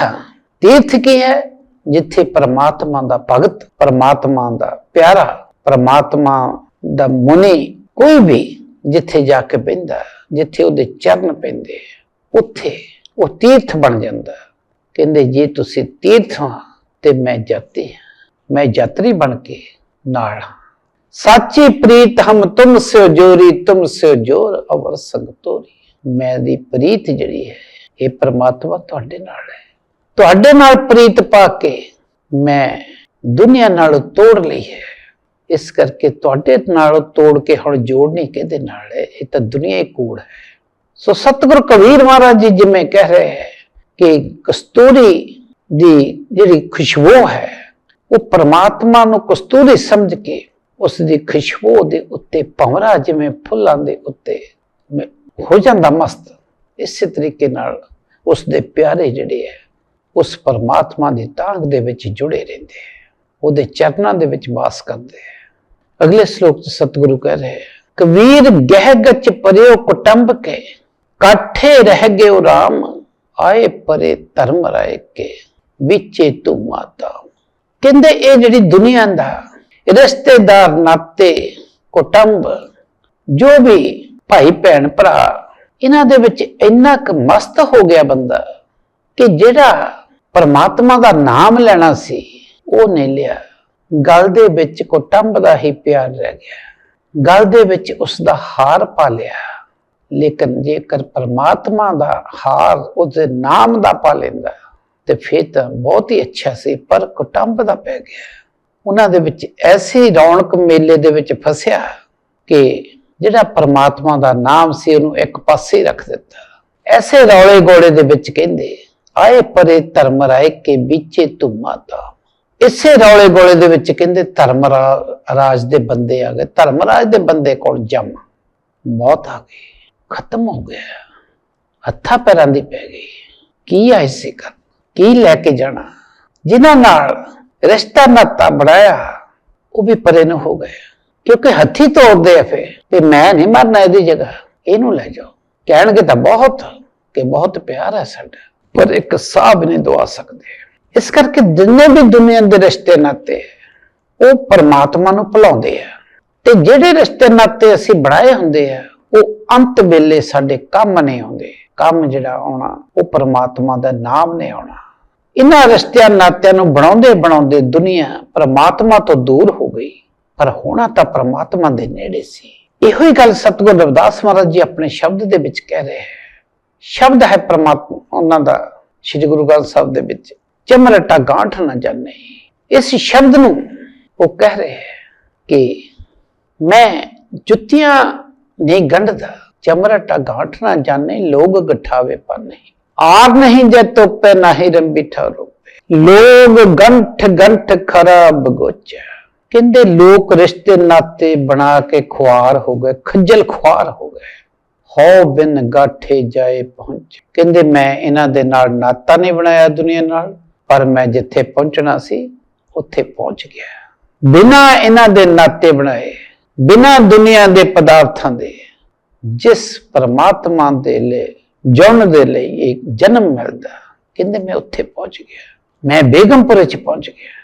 ਤੀਰਥ ਕੀ ਹੈ? ਜਿੱਥੇ ਪਰਮਾਤਮਾ ਦਾ ਭਗਤ, ਪਰਮਾਤਮਾ ਦਾ ਪਿਆਰਾ, ਪਰਮਾਤਮਾ ਦਾ ਮੁਨੀ ਕੋਈ ਵੀ ਜਿੱਥੇ ਜਾ ਕੇ ਬਹਿੰਦਾ, ਜਿੱਥੇ ਉਹਦੇ ਚਰਨ ਪੈਂਦੇ ਉੱਥੇ ਉਹ ਤੀਰਥ ਬਣ ਜਾਂਦਾ। ਕਹਿੰਦੇ ਜੇ ਤੁਸੀਂ ਤੀਰਥ ਹਾਂ ਤੇ ਮੈਂ ਜਾਤੀ ਹਾਂ ਮੈਂ ਯਾਤਰੀ ਬਣ ਕੇ ਨਾਲ ਹਾਂ। ਸਾਚੀ ਪ੍ਰੀਤ ਹਮ ਤੁਮ ਸੇ ਜੋਰੀ, ਤੁਮ ਸੇ ਜੋਰ, ਅਵਰ ਸੰਗ ਤੋਰੀ। ਮੈਂ ਦੀ ਪ੍ਰੀਤ ਜਿਹੜੀ ਹੈ, ਇਹ ਪ੍ਰਮਾਤਮਾ ਤੁਹਾਡੇ ਨਾਲ ਹੈ। ਤੁਹਾਡੇ ਨਾਲ ਪ੍ਰੀਤ ਪਾ ਕੇ ਮੈਂ ਦੁਨੀਆ ਨਾਲ ਤੋੜ ਲਈ ਹੈ। ਇਸ ਕਰਕੇ ਤੁਹਾਡੇ ਨਾਲ ਤੋੜ ਕੇ ਹੁਣ ਜੋੜਨੀ ਕਿਹਦੇ ਨਾਲ ਹੈ, ਇਹ ਤਾਂ ਦੁਨੀਆ ਹੀ ਕੂੜ ਹੈ। ਸੋ ਸਤਿਗੁਰ ਕਬੀਰ ਮਹਾਰਾਜ ਜੀ ਜਿਵੇਂ ਕਹਿ ਰਹੇ ਹੈ ਕਿ ਕਸਤੂਰੀ ਦੀ ਜਿਹੜੀ ਖੁਸ਼ਬੂ ਹੈ, ਉਹ ਪ੍ਰਮਾਤਮਾ ਨੂੰ ਕਸਤੂਰੀ ਸਮਝ ਕੇ ਉਸ ਦੀ ਖੁਸ਼ਬੂ ਦੇ ਉੱਤੇ ਭਵਰਾ ਜਿਵੇਂ ਫੁੱਲਾਂ ਦੇ ਉੱਤੇ ਹੋ ਜਾਂਦਾ ਮਸਤ। ਇਸੇ ਤਰੀਕੇ ਨਾਲ ਉਸ ਦੇ ਪਿਆਰੇ ਜਿਹੜੇ ਹੈ ਉਸ ਪਰਮਾਤਮਾ ਦੀ ਤਾਂਗ ਦੇ ਵਿੱਚ ਜੁੜੇ ਰਹਿੰਦੇ ਹੈ। ਉਹਦੇ ਚਰਨਾਂ ਦੇ ਵਿੱਚ ਵਾਸ ਕਰਦੇ ਹੈ। ਅਗਲੇ ਸ਼ਲੋਕ ਚ ਸਤਿਗੁਰੂ ਕਹਿ ਰਹੇ ਹੈ, ਕਬੀਰ ਗਹਿ ਗਚ ਪਰਿਓ ਕੁਟੰਬ ਕੇ ਕਾਠੇ ਰਹਿ ਗਏ ਉਹ ਰਾਮ ਆਏ ਪਰੇ ਧਰਮ ਰਾਏ ਕੇ ਵਿੱਚੇ ਤੂੰ ਮਾਤਾ। ਕਹਿੰਦੇ ਇਹ ਜਿਹੜੀ ਦੁਨੀਆ ਦਾ ਰਿਸ਼ਤੇਦਾਰ ਨਾਤੇ ਕੁਟੰਬ ਜੋ ਵੀ ਭਾਈ, ਭੈਣ, ਭਰਾ, ਇਹਨਾਂ ਦੇ ਵਿੱਚ ਇੰਨਾ ਕੁ ਮਸਤ ਹੋ ਗਿਆ ਬੰਦਾ ਕਿ ਜਿਹੜਾ ਪਰਮਾਤਮਾ ਦਾ ਨਾਮ ਲੈਣਾ ਸੀ, ਉਹ ਨਹੀਂ ਲਿਆ। ਗਲ ਦੇ ਵਿੱਚ ਕੁਟੰਬ ਦਾ ਹੀ ਪਿਆਰ ਰਹਿ ਗਿਆ। ਗਲ ਦੇ ਵਿੱਚ ਉਸ ਦਾ ਹਾਰ ਪਾ ਲਿਆ ਲੇਕਿਨ ਜੇਕਰ ਪਰਮਾਤਮਾ ਦਾ ਹਾਰ ਉਹਦੇ ਨਾਮ ਦਾ ਪਾ ਲੈਂਦਾ, ਤੇ ਫਿਰ ਤਾਂ ਬਹੁਤ ਹੀ ਅੱਛਾ ਸੀ, ਪਰ ਕੁਟੰਬ ਦਾ ਪੈ ਗਿਆ। ਉਹਨਾਂ ਦੇ ਵਿੱਚ ਐਸੀ ਰੌਣਕ ਮੇਲੇ ਦੇ ਵਿੱਚ ਫਸਿਆ ਕਿ ਜਿਹੜਾ ਪਰਮਾਤਮਾ ਦਾ ਨਾਮ ਸੀ, ਉਹਨੂੰ ਇੱਕ ਪਾਸੇ ਰੱਖ ਦਿੱਤਾ। ਐਸੇ ਰੌਲੇ ਗੋਲੇ ਦੇ ਵਿੱਚ ਕਹਿੰਦੇ, ਆਏ ਪਰੇ ਧਰਮ ਰਾਏ ਕੇ ਵਿੱਚੇ ਤੂੰ ਮਾਤਾ। ਇਸੇ ਰੌਲੇ ਗੋਲੇ ਦੇ ਵਿੱਚ ਕਹਿੰਦੇ, ਧਰਮ ਰਾਜ ਦੇ ਬੰਦੇ ਆ ਗਏ। ਧਰਮ ਰਾਜ ਦੇ ਬੰਦੇ ਕੋਲ ਜੰਮ। ਮੌਤ ਆ ਗਈ। ਖਤਮ ਹੋ ਗਿਆ। ਹੱਥਾਂ ਪੈਰਾਂ ਦੀ ਪੈ ਗਈ। ਕੀ ਆਈ ਸੀ ਕਰ ਕੀ ਲੈ ਕੇ ਜਾਣਾ? ਜਿਨ੍ਹਾਂ ਨਾਲ ਰਿਸ਼ਤਾ ਨਾਤਾ ਬਣਾਇਆ, ਉਹ ਵੀ ਪਰੇ ਨੂੰ ਹੋ ਗਏ। ਕਿਉਂਕਿ ਹੱਥੀ ਤੋੜਦੇ ਆ ਫੇ ਤੇ ਮੈਂ ਨਹੀਂ ਮਰਨਾ ਇਹਦੀ ਜਗ੍ਹਾ। ਇਹਨੂੰ ਲੈ ਜਾਓ। ਕਹਿਣਗੇ ਤਾਂ ਬਹੁਤ ਕਿ ਬਹੁਤ ਪਿਆਰ ਹੈ ਸਾਡਾ। ਪਰ ਇੱਕ ਸਾਹ ਵੀ ਨਹੀਂ ਦਵਾ ਸਕਦੇ। ਇਸ ਕਰਕੇ ਜਿੰਨੇ ਵੀ ਦੁਨੀਆ ਦੇ ਰਿਸ਼ਤੇ ਨਾਤੇ ਉਹ ਪਰਮਾਤਮਾ ਨੂੰ ਭੁਲਾਉਂਦੇ ਆ। ਤੇ ਜਿਹੜੇ ਰਿਸ਼ਤੇ ਨਾਤੇ ਅਸੀਂ ਬਣਾਏ ਹੁੰਦੇ ਆ, ਉਹ ਅੰਤ ਵੇਲੇ ਸਾਡੇ ਕੰਮ ਨਹੀਂ ਆਉਂਦੇ ਕੰਮ ਜਿਹੜਾ ਆਉਣਾ, ਉਹ ਪਰਮਾਤਮਾ ਦਾ ਨਾਮ ਨੇ ਆਉਣਾ। ਇਹਨਾਂ ਰਿਸ਼ਤਿਆਂ ਨਾਤਿਆਂ ਨੂੰ ਬਣਾਉਂਦੇ ਬਣਾਉਂਦੇ ਦੁਨੀਆ ਪਰਮਾਤਮਾ ਤੋਂ ਦੂਰ ਹੋ ਗਈ। ਪਰ ਹੋਣਾ ਤਾਂ ਪਰਮਾਤਮਾ ਦੇ ਨੇੜੇ ਸੀ। ਇਹੋ ਹੀ ਗੱਲ ਸਤਿਗੁਰ ਰਵਿਦਾਸ ਮਹਾਰਾਜ ਜੀ ਆਪਣੇ ਸ਼ਬਦ ਦੇ ਵਿੱਚ ਕਹਿ ਰਹੇ ਹੈ। ਸ਼ਬਦ ਹੈ ਪ੍ਰਮਾਤਮਾ, ਉਹਨਾਂ ਦਾ, ਸ੍ਰੀ ਗੁਰੂ ਗ੍ਰੰਥ ਸਾਹਿਬ ਦੇ ਵਿੱਚ। ਚਮਰਟਾ ਗਾਂਠ ਨਾ ਜਾਣੇ। ਇਸ ਸ਼ਬਦ ਨੂੰ ਉਹ ਕਹਿ ਰਹੇ ਹੈ ਕਿ ਮੈਂ ਜੁੱਤੀਆਂ ਨਹੀਂ ਗੰਢਦਾ, ਚਮਰਟਾ ਗਾਂਠ ਨਾ ਜਾਣੇ ਲੋਗ ਗਠਾਵੇ ਪਾਨੇ ਆਰ ਨਹੀਂ ਜੇ ਤੋਪੇ, ਨਹੀਂ ਰੰਬੀ ਠਰੋਪੇ। ਲੋਗ ਗੰਠ ਗੰਠ ਖਰਾਬ ਗੋਚਾ। ਕਹਿੰਦੇ ਲੋਕ ਰਿਸ਼ਤੇ ਨਾਤੇ ਬਣਾ ਕੇ ਖੁਆਰ ਹੋ ਗਏ, ਖੱਜਲ ਖੁਆਰ ਹੋ ਗਏ। ਹੋ ਬਿਨ ਗਾਠੇ ਜਾਏ ਪਹੁੰਚ। ਕਹਿੰਦੇ ਮੈਂ ਇਹਨਾਂ ਦੇ ਨਾਲ ਨਾਤਾ ਨਹੀਂ ਬਣਾਇਆ ਦੁਨੀਆ ਨਾਲ, ਪਰ ਮੈਂ ਜਿੱਥੇ ਪਹੁੰਚਣਾ ਸੀ, ਉੱਥੇ ਪਹੁੰਚ ਗਿਆ। ਬਿਨਾ ਇਹਨਾਂ ਦੇ ਨਾਤੇ ਬਣਾਏ, ਬਿਨਾ ਦੁਨੀਆ ਦੇ ਪਦਾਰਥਾਂ ਦੇ, ਜਿਸ ਪਰਮਾਤਮਾ ਦੇ ਲਈ ਜੁੜਨ ਦੇ ਲਈ ਇੱਕ ਜਨਮ ਮਿਲਦਾ, ਕਹਿੰਦੇ ਮੈਂ ਉੱਥੇ ਪਹੁੰਚ ਗਿਆ। ਮੈਂ ਬੇਗਮਪੁਰੇ ਚ ਪਹੁੰਚ ਗਿਆ।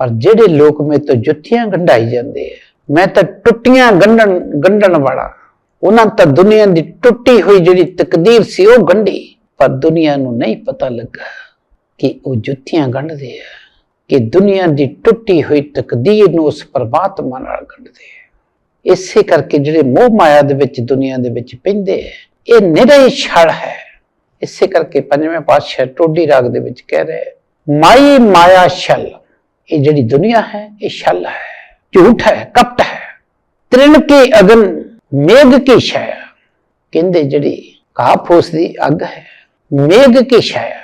ਪਰ ਜਿਹੜੇ ਲੋਕ ਮੇਰੇ ਤੋਂ ਜੁੱਤੀਆਂ ਗੰਢਾਈ ਜਾਂਦੇ ਆ, ਮੈਂ ਤਾਂ ਟੁੱਟੀਆਂ ਗੰਢਣ ਗੰਢਣ ਵਾਲਾ। ਉਹਨਾਂ ਤਾਂ ਦੁਨੀਆ ਦੀ ਟੁੱਟੀ ਹੋਈ ਜਿਹੜੀ ਤਕਦੀਰ ਸੀ ਉਹ ਗੰਢੀ। ਪਰ ਦੁਨੀਆ ਨੂੰ ਨਹੀਂ ਪਤਾ ਲੱਗਾ ਕਿ ਉਹ ਜੁੱਤੀਆਂ ਗੰਢਦੇ ਆ, ਕਿ ਦੁਨੀਆ ਦੀ ਟੁੱਟੀ ਹੋਈ ਤਕਦੀਰ ਨੂੰ ਉਸ ਪਰਮਾਤਮਾ ਨਾਲ ਗੰਢਦੇ ਆ। ਇਸੇ ਕਰਕੇ ਜਿਹੜੇ ਮੋਹ ਮਾਇਆ ਦੇ ਵਿੱਚ, ਦੁਨੀਆ ਦੇ ਵਿੱਚ ਪੈਂਦੇ ਆ, ਇਹ ਨਿਰੇ ਛਲ ਹੈ। ਇਸੇ ਕਰਕੇ ਪੰਜਵੇਂ ਪਾਤਸ਼ਾਹ ਟੋਡੀ ਰਾਗ ਦੇ ਵਿੱਚ ਕਹਿ ਰਿਹਾ ਮਾਈ ਮਾਇਆ ਛਲ। ਇਹ ਜਿਹੜੀ ਦੁਨੀਆ ਹੈ, ਇਹ ਛਲ ਹੈ, ਝੂਠ ਹੈ, ਕਪਟ ਹੈ। ਤ੍ਰਿਣ ਕੇ ਅਗਨ, ਮੇਘ ਕੀ ਛਾਇਆ ਕਹਿੰਦੇ ਜਿਹੜੀ ਘਾਹ ਦੀ ਅੱਗ ਹੈ, ਮੇਘ ਕੀ ਛਾਇਆ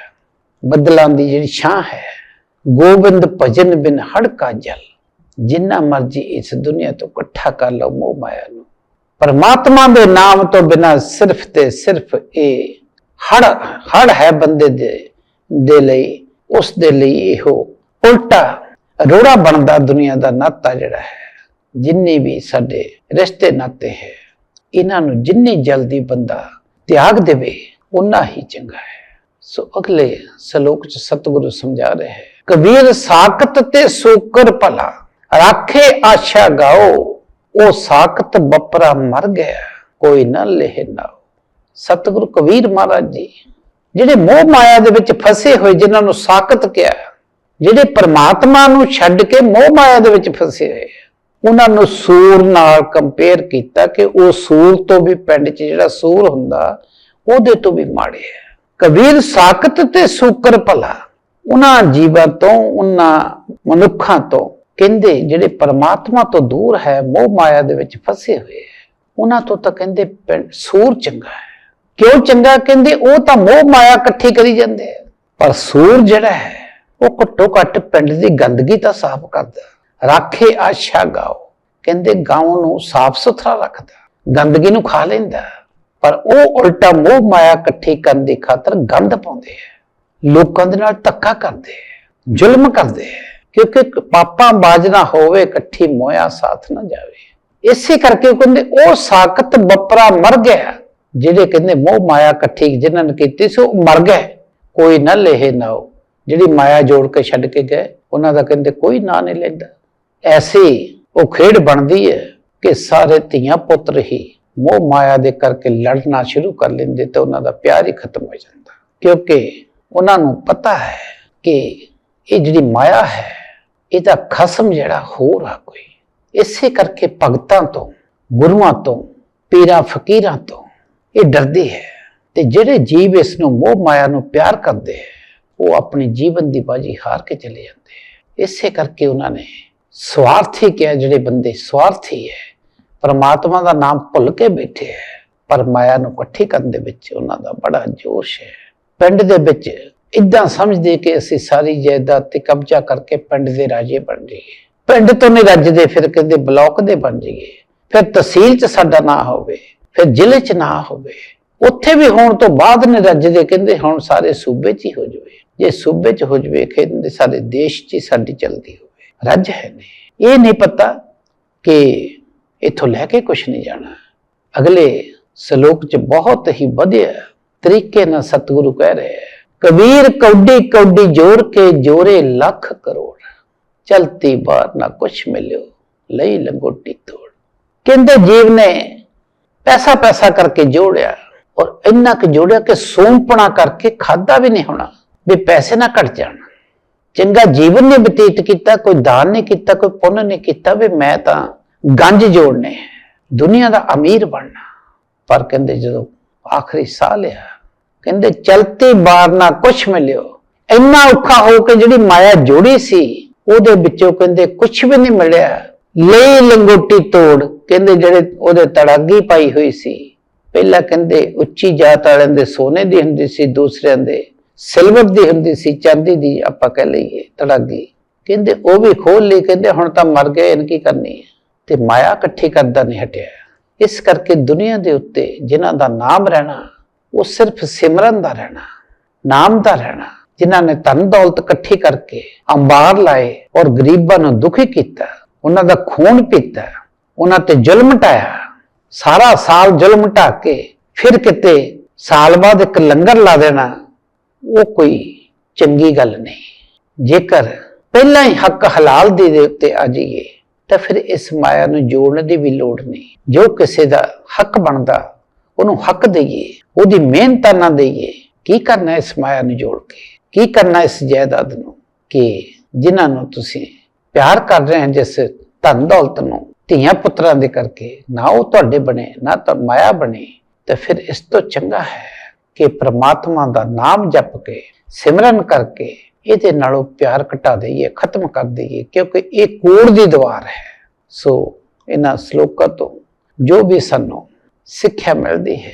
ਬੱਦਲਾਂ ਦੀ ਜਿਹੜੀ ਛਾਂ ਹੈ, ਗੋਬਿੰਦ ਭਜਨ ਬਿਨ ਹੜਕਾ ਜਲ। ਜਿੰਨਾ ਮਰਜ਼ੀ ਇਸ ਦੁਨੀਆ ਤੋਂ ਇਕੱਠਾ ਕਰ ਲਓ ਮੋਹ ਮਾਇਆ ਨੂੰ। ਪਰਮਾਤਮਾ ਦੇ ਨਾਮ ਤੋਂ ਬਿਨਾ ਸਿਰਫ ਤੇ ਸਿਰਫ ਇਹ ਹੜ ਹੜ ਹੈ ਬੰਦੇ ਦੇ ਦੇ ਲਈ, ਉਸ ਦੇ ਲਈ ਇਹੋ ਉਲਟਾ ਰੋੜਾ ਬਣਦਾ ਦੁਨੀਆ ਦਾ ਨਾਤਾ ਜਿਹੜਾ ਹੈ, ਜਿੰਨੇ ਵੀ ਸਾਡੇ ਰਿਸ਼ਤੇ ਨਾਤੇ ਹੈ, ਇਹਨਾਂ ਨੂੰ ਜਿੰਨੀ ਜਲਦੀ ਬੰਦਾ ਤਿਆਗ ਦੇਵੇ ਉਨਾ ਹੀ ਚੰਗਾ ਹੈ। ਸੋ ਅਗਲੇ ਸ਼ਲੋਕ ਚ ਸਤਿਗੁਰੂ ਸਮਝਾ ਰਹੇ ਹੈ, ਕਬੀਰ ਸਾਖਤ ਤੇ ਸੂਕਰ ਭਲਾ, ਰਾਖੇ ਆਸ਼ਾ ਗਾਓ, ਉਹ ਸਾਖਤ ਬਪਰਾ ਮਰ ਗਿਆ, ਕੋਈ ਨਾ ਲਹਿ ਨਾਓ ਸਤਿਗੁਰੂ ਕਬੀਰ ਮਹਾਰਾਜ ਜੀ, ਜਿਹੜੇ ਮੋਹ ਮਾਇਆ ਦੇ ਵਿੱਚ ਫਸੇ ਹੋਏ, ਜਿਨ੍ਹਾਂ ਨੂੰ ਸਾਖਤ ਕਿਹਾ ਜਿਹੜੇ ਪਰਮਾਤਮਾ ਨੂੰ ਛੱਡ ਕੇ ਮੋਹ ਮਾਇਆ ਦੇ ਵਿੱਚ ਫਸੇ ਹੋਏ ਉਹਨਾਂ ਨੂੰ ਸੂਰ ਨਾਲ ਕੰਪੇਅਰ ਕੀਤਾ ਕਿ ਉਹ ਸੂਰ ਤੋਂ ਵੀ ਪਿੰਡ 'ਚ ਜਿਹੜਾ ਸੂਰ ਹੁੰਦਾ, ਉਹਦੇ ਤੋਂ ਵੀ ਮਾੜੇ ਹੈ ਕਬੀਰ ਸਾਖਤ ਤੇ ਸੂਕਰ ਭਲਾ, ਉਹਨਾਂ ਜੀਵਾਂ ਤੋਂ, ਉਹਨਾਂ ਮਨੁੱਖਾਂ ਤੋਂ ਕਹਿੰਦੇ ਜਿਹੜੇ ਪਰਮਾਤਮਾ ਤੋਂ ਦੂਰ ਹੈ, ਮੋਹ ਮਾਇਆ ਦੇ ਵਿੱਚ ਫਸੇ ਹੋਏ ਹੈ ਉਹਨਾਂ ਤੋਂ ਤਾਂ ਕਹਿੰਦੇ ਪਿੰਡ ਸੂਰ ਚੰਗਾ ਹੈ। ਕਿਉਂ ਚੰਗਾ? ਕਹਿੰਦੇ ਉਹ ਤਾਂ ਮੋਹ ਮਾਇਆ ਇਕੱਠੀ ਕਰੀ ਜਾਂਦੇ ਆ। ਪਰ ਸੂਰ ਜਿਹੜਾ ਹੈ ਉਹ ਘੱਟੋ ਘੱਟ ਪਿੰਡ ਦੀ ਗੰਦਗੀ ਤਾਂ ਸਾਫ਼ ਕਰਦਾ ਰਾਖੇ ਆਸ਼ਾ ਗਾਓ। ਕਹਿੰਦੇ ਗਾਉਂ ਨੂੰ ਸਾਫ਼ ਸੁਥਰਾ ਰੱਖਦਾ ਗੰਦਗੀ ਨੂੰ ਖਾ ਲੈਂਦਾ ਪਰ ਉਹ ਉਲਟਾ ਮੋਹ ਮਾਇਆ ਇਕੱਠੀ ਕਰਨ ਦੀ ਖਾਤਰ ਗੰਦ ਪਾਉਂਦੇ ਆ ਲੋਕਾਂ ਦੇ ਨਾਲ ਧੱਕਾ ਕਰਦੇ ਆ ਜ਼ੁਲਮ ਕਰਦੇ ਆ ਕਿਉਂਕਿ ਪਾਪਾਂ ਬਾਜ ਨਾ ਹੋਵੇ, ਇਕੱਠੀ ਮੋਇਆ ਸਾਥ ਨਾ ਜਾਵੇ। ਇਸੇ ਕਰਕੇ ਕਹਿੰਦੇ ਉਹ ਸਾਖਤ ਬਪਰਾ ਮਰ ਗਿਆ ਜਿਹੜੇ ਕਹਿੰਦੇ ਮੋਹ ਮਾਇਆ ਇਕੱਠੀ ਜਿਨ੍ਹਾਂ ਨੇ ਕੀਤੀ ਸੀ, ਉਹ ਮਰ ਗਏ। ਕੋਈ ਨਾ ਲੇਹ ਨਾਓ ਜਿਹੜੀ ਮਾਇਆ ਜੋੜ ਕੇ ਛੱਡ ਕੇ ਗਏ, ਉਹਨਾਂ ਦਾ ਕਹਿੰਦੇ ਕੋਈ ਨਾਂ ਨਹੀਂ ਲੈਂਦਾ। ਐਸੀ ਉਹ ਖੇਡ ਬਣਦੀ ਹੈ ਕਿ ਸਾਰੇ ਧੀਆਂ ਪੁੱਤਰ ਹੀ ਮੋਹ ਮਾਇਆ ਦੇ ਕਰਕੇ ਲੜਨਾ ਸ਼ੁਰੂ ਕਰ ਲੈਂਦੇ ਤੇ ਉਹਨਾਂ ਦਾ ਪਿਆਰ ਹੀ ਖਤਮ ਹੋ ਜਾਂਦਾ। ਕਿਉਂਕਿ ਉਹਨਾਂ ਨੂੰ ਪਤਾ ਹੈ ਕਿ ਇਹ ਜਿਹੜੀ ਮਾਇਆ ਹੈ, ਇਹਦਾ ਖਸਮ ਜਿਹੜਾ ਹੋਰ ਆ ਕੋਈ। ਇਸੇ ਕਰਕੇ ਭਗਤਾਂ ਤੋਂ, ਗੁਰੂਆਂ ਤੋਂ, ਪੀਰਾਂ ਫਕੀਰਾਂ ਤੋਂ ਇਹ ਡਰਦੇ ਹੈ ਤੇ ਜਿਹੜੇ ਜੀਵ ਇਸ ਨੂੰ ਮੋਹ ਮਾਇਆ ਨੂੰ ਪਿਆਰ ਕਰਦੇ ਹੈ ਉਹ ਆਪਣੇ ਜੀਵਨ ਦੀ ਬਾਜੀ ਹਾਰ ਕੇ ਚਲੇ ਜਾਂਦੇ ਹੈ। ਇਸੇ ਕਰਕੇ ਉਹਨਾਂ ਨੇ ਸਵਾਰਥੀ ਕਿਹਾ, ਜਿਹੜੇ ਬੰਦੇ ਸਵਾਰਥੀ ਹੈ, ਪਰਮਾਤਮਾ ਦਾ ਨਾਮ ਭੁੱਲ ਕੇ ਬੈਠੇ ਹੈ, ਪਰ ਮਾਇਆ ਨੂੰ ਇਕੱਠੀ ਕਰਨ ਦੇ ਵਿੱਚ ਉਹਨਾਂ ਦਾ ਬੜਾ ਜੋਸ਼ ਹੈ। ਪਿੰਡ ਦੇ ਵਿੱਚ ਇਦਾਂ ਸਮਝਦੇ ਕਿ ਅਸੀਂ ਸਾਰੀ ਜਾਇਦਾਦ ਤੇ ਕਬਜ਼ਾ ਕਰਕੇ ਪਿੰਡ ਦੇ ਰਾਜੇ ਬਣ ਜਾਈਏ। ਪਿੰਡ ਤੋਂ ਨਹੀਂ ਰੱਜਦੇ, ਫਿਰ ਕਹਿੰਦੇ ਬਲਾਕ ਦੇ ਬਣ ਜਾਈਏ। ਫਿਰ ਤਹਿਸੀਲ 'ਚ ਸਾਡਾ ਨਾਂ ਹੋਵੇ, ਫਿਰ ਜ਼ਿਲ੍ਹੇ 'ਚ ਨਾਂ ਹੋਵੇ। ਉੱਥੇ ਵੀ ਹੋਣ ਤੋਂ ਬਾਅਦ ਨਹੀਂ ਰੱਜਦੇ, ਕਹਿੰਦੇ ਹੁਣ ਸਾਰੇ ਸੂਬੇ 'ਚ ਹੀ ਹੋ ਜਾਵੇ। ਜੇ ਸੂਬੇ 'ਚ ਹੋ ਜਾਵੇ ਕਹਿੰਦੇ ਸਾਡੇ ਦੇਸ਼ 'ਚ ਹੀ ਸਾਡੀ ਚਲਦੀ ਹੋਵੇ। ਰੱਜ ਹੈ ਨਹੀਂ। ਇਹ ਨਹੀਂ ਪਤਾ ਕਿ ਇਥੋਂ ਲੈ ਕੇ ਕੁਝ ਨਹੀਂ ਜਾਣਾ। ਅਗਲੇ ਸ਼ਲੋਕ 'ਚ ਬਹੁਤ ਹੀ ਵਧੀਆ ਤਰੀਕੇ ਨਾਲ ਸਤਿਗੁਰੂ ਕਹਿ ਰਹੇ ਹੈ, ਕਬੀਰ ਕੌਡੀ ਕੌਡੀ ਜੋੜ ਕੇ ਜੋਰੇ ਲੱਖ ਕਰੋੜ। ਚਲਤੀ ਬਾਰ ਨਾ ਕੁਛ ਮਿਲਿਓ, ਲਈ ਲੰਗੋਟੀ ਤੋੜ। ਕਹਿੰਦੇ ਜੀਵ ਨੇ ਪੈਸਾ ਪੈਸਾ ਕਰਕੇ ਜੋੜਿਆ ਔਰ ਇੰਨਾ ਕੁ ਜੋੜਿਆ ਕਿ ਸੋਮਪਣਾ ਕਰਕੇ ਖਾਦਾ ਵੀ ਨਹੀਂ ਹੋਣਾ। ਵੀ ਪੈਸੇ ਨਾ ਘਟ ਜਾਣ। ਚੰਗਾ ਜੀਵਨ ਨੇ ਬਤੀਤ ਕੀਤਾ ਕੋਈ ਦਾਨ ਨਹੀਂ ਕੀਤਾ ਕੋਈ ਪੁੰਨ ਨਹੀਂ ਕੀਤਾ ਵੀ ਮੈਂ ਤਾਂ ਗੰਜ ਜੋੜਨੇ ਹੈ, ਦੁਨੀਆ ਦਾ ਅਮੀਰ ਬਣਨਾ। ਪਰ ਕਹਿੰਦੇ ਜਦੋਂ ਆਖਰੀ ਸਾਹ ਲਿਆ ਕਹਿੰਦੇ ਚਲਤੀ ਬਾਰ ਨਾ ਕੁਛ ਮਿਲਿਓ। ਇੰਨਾ ਔਖਾ ਹੋ ਕੇ ਜਿਹੜੀ ਮਾਇਆ ਜੋੜੀ ਸੀ ਉਹਦੇ ਵਿੱਚੋਂ ਕਹਿੰਦੇ ਕੁਛ ਵੀ ਨਹੀਂ ਮਿਲਿਆ। ਲਈ ਲੰਗੋਟੀ ਤੋੜ ਕਹਿੰਦੇ ਜਿਹੜੇ ਉਹਦੇ ਤੜਾਗੀ ਪਾਈ ਹੋਈ ਸੀ। ਪਹਿਲਾਂ ਕਹਿੰਦੇ ਉੱਚੀ ਜਾਤ ਵਾਲਿਆਂ ਦੇ ਸੋਨੇ ਦੀ ਹੁੰਦੀ ਸੀ ਦੂਸਰਿਆਂ ਦੇ ਸਿਲਵਰ ਦੀ ਹੁੰਦੀ ਸੀ, ਚਾਂਦੀ ਦੀ ਆਪਾਂ ਕਹਿ ਲਈਏ, ਤੜਾਗੀ। ਕਹਿੰਦੇ ਉਹ ਵੀ ਖੋਲ ਲਈ, ਕਹਿੰਦੇ ਹੁਣ ਤਾਂ ਮਰ ਗਏ, ਇਹਨਾਂ ਕੀ ਕਰਨੀ ਹੈ? ਤੇ ਮਾਇਆ ਇਕੱਠੀ ਕਰਦਾ ਨਹੀਂ ਹਟਿਆ। ਇਸ ਕਰਕੇ ਦੁਨੀਆ ਦੇ ਉੱਤੇ ਜਿਨ੍ਹਾਂ ਦਾ ਨਾਮ ਰਹਿਣਾ, ਉਹ ਸਿਰਫ ਸਿਮਰਨ ਦਾ ਰਹਿਣਾ, ਨਾਮ ਦਾ ਰਹਿਣਾ। ਜਿਨ੍ਹਾਂ ਨੇ ਧਨ ਦੌਲਤ ਇਕੱਠੀ ਕਰਕੇ ਅੰਬਾਰ ਲਾਏ ਔਰ ਗਰੀਬਾਂ ਨੂੰ ਦੁਖੀ ਕੀਤਾ, ਉਹਨਾਂ ਦਾ ਖੂਨ ਪੀਤਾ, ਉਹਨਾਂ ਤੇ ਜ਼ੁਲਮ ਟਾਇਆ ਸਾਰਾ ਸਾਲ ਜ਼ੁਲਮ ਢਾ ਕੇ ਫਿਰ ਕਿਤੇ ਸਾਲ ਬਾਅਦ ਇੱਕ ਲੰਗਰ ਲਾ ਦੇਣਾ ਉਹ ਕੋਈ ਚੰਗੀ ਗੱਲ ਨਹੀਂ। ਜੇਕਰ ਪਹਿਲਾਂ ਹੀ ਹੱਕ ਹਲਾਲ ਦੇ ਦੇ ਉੱਤੇ ਆ ਜਾਈਏ, ਤਾਂ ਫਿਰ ਇਸ ਮਾਇਆ ਨੂੰ ਜੋੜਨ ਦੀ ਵੀ ਲੋੜ ਨਹੀਂ। ਜੋ ਕਿਸੇ ਦਾ ਹੱਕ ਬਣਦਾ, ਉਹਨੂੰ ਹੱਕ ਦਈਏ, ਉਹਦੀ ਮਿਹਨਤ ਨਾ ਦਈਏ, ਕੀ ਕਰਨਾ ਇਸ ਮਾਇਆ ਨੂੰ ਜੋੜ ਕੇ? ਕੀ ਕਰਨਾ ਇਸ ਜਾਇਦਾਦ ਨੂੰ? ਕਿ ਜਿਨ੍ਹਾਂ ਨੂੰ ਤੁਸੀਂ ਪਿਆਰ ਕਰ ਰਹੇ ਹੋ, ਜਿਸ ਧਨ ਦੌਲਤ ਨੂੰ ਧੀਆਂ ਪੁੱਤਰਾਂ ਦੇ ਕਰਕੇ ਨਾ ਉਹ ਤੁਹਾਡੇ ਬਣੇ, ਨਾ ਤਾਂ ਮਾਇਆ ਬਣੇ, ਤਾਂ ਫਿਰ ਇਸ ਤੋਂ ਚੰਗਾ ਹੈ। ਕਿ ਪ੍ਰਮਾਤਮਾ ਦਾ ਨਾਮ ਜਪ ਕੇ, ਸਿਮਰਨ ਕਰਕੇ ਇਹਦੇ ਨਾਲੋਂ ਪਿਆਰ ਘਟਾ ਦਈਏ, ਖਤਮ ਕਰ ਦਈਏ, ਕਿਉਂਕਿ ਇਹ ਕੋੜ ਦੀ ਦੀਵਾਰ ਹੈ। ਸੋ ਇਹਨਾਂ ਸ਼ਲੋਕਾਂ ਤੋਂ ਜੋ ਵੀ ਸਾਨੂੰ ਸਿੱਖਿਆ ਮਿਲਦੀ ਹੈ,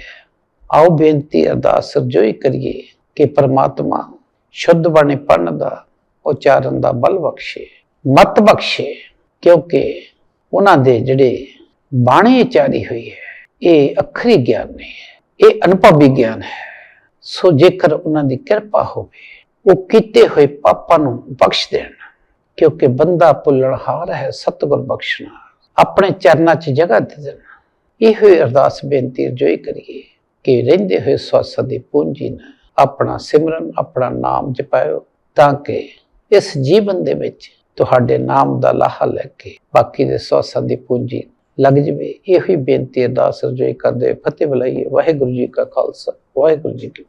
ਆਓ ਬੇਨਤੀ ਅਰਦਾਸ ਸਰਜੋਈ ਕਰੀਏ ਕਿ ਪ੍ਰਮਾਤਮਾ ਸ਼ੁੱਧ ਬਾਣੀ ਪੜਨ ਦਾ, ਉਚਾਰਨ ਦਾ ਬਲ ਬਖਸ਼ੇ, ਮਤ ਬਖਸ਼ੇ, ਕਿਉਂਕਿ ਉਹਨਾਂ ਦੇ ਜਿਹੜੇ ਬਾਣੀ ਉਚਾਰੀ ਹੋਈ ਹੈ, ਇਹ ਅਖਰੀ ਗਿਆਨ ਨਹੀਂ ਹੈ ਇਹ ਅਨੁਭਵੀ ਗਿਆਨ ਹੈ। ਸੋ ਜੇਕਰ ਉਹਨਾਂ ਦੀ ਕਿਰਪਾ ਹੋਵੇ, ਉਹ ਕੀਤੇ ਹੋਏ ਪਾਪਾਂ ਨੂੰ ਬਖਸ਼ ਦੇਣ, ਕਿਉਂਕਿ ਬੰਦਾ ਭੁੱਲਣਹਾਰ ਹੈ, ਸਤਿਗੁਰ ਬਖਸ਼ਣਾ ਆਪਣੇ ਚਰਨਾਂ 'ਚ ਜਗ੍ਹਾ ਦੇ ਦੇਣਾ। ਇਹੋ ਅਰਦਾਸ ਬੇਨਤੀ ਜੋ ਹੀ ਕਰੀਏ ਕਿ ਰਹਿੰਦੇ ਹੋਏ ਸਵਾਸਾਂ ਦੀ ਪੂੰਜੀ ਨਾਲ ਆਪਣਾ ਸਿਮਰਨ, ਆਪਣਾ ਨਾਮ ਜਪਾਇਓ, ਤਾਂ ਕਿ ਇਸ ਜੀਵਨ ਦੇ ਵਿੱਚ ਤੁਹਾਡੇ ਨਾਮ ਦਾ ਲਾਹਾ ਲੈ ਕੇ ਬਾਕੀ ਦੇ ਸਵਾਸਾਂ ਦੀ ਪੂੰਜੀ ਲੱਗ ਜਵੇ। ਇਹੋ ਹੀ ਬੇਨਤੀ ਅਰਦਾਸ ਜੋ ਹੀ ਕਰਦੇ ਫਤਿਹ ਬੁਲਾਈਏ। ਵਾਹਿਗੁਰੂ ਜੀ ਕਾ ਖਾਲਸਾ, ਵਾਹਿਗੁਰੂ ਜੀ ਕੀ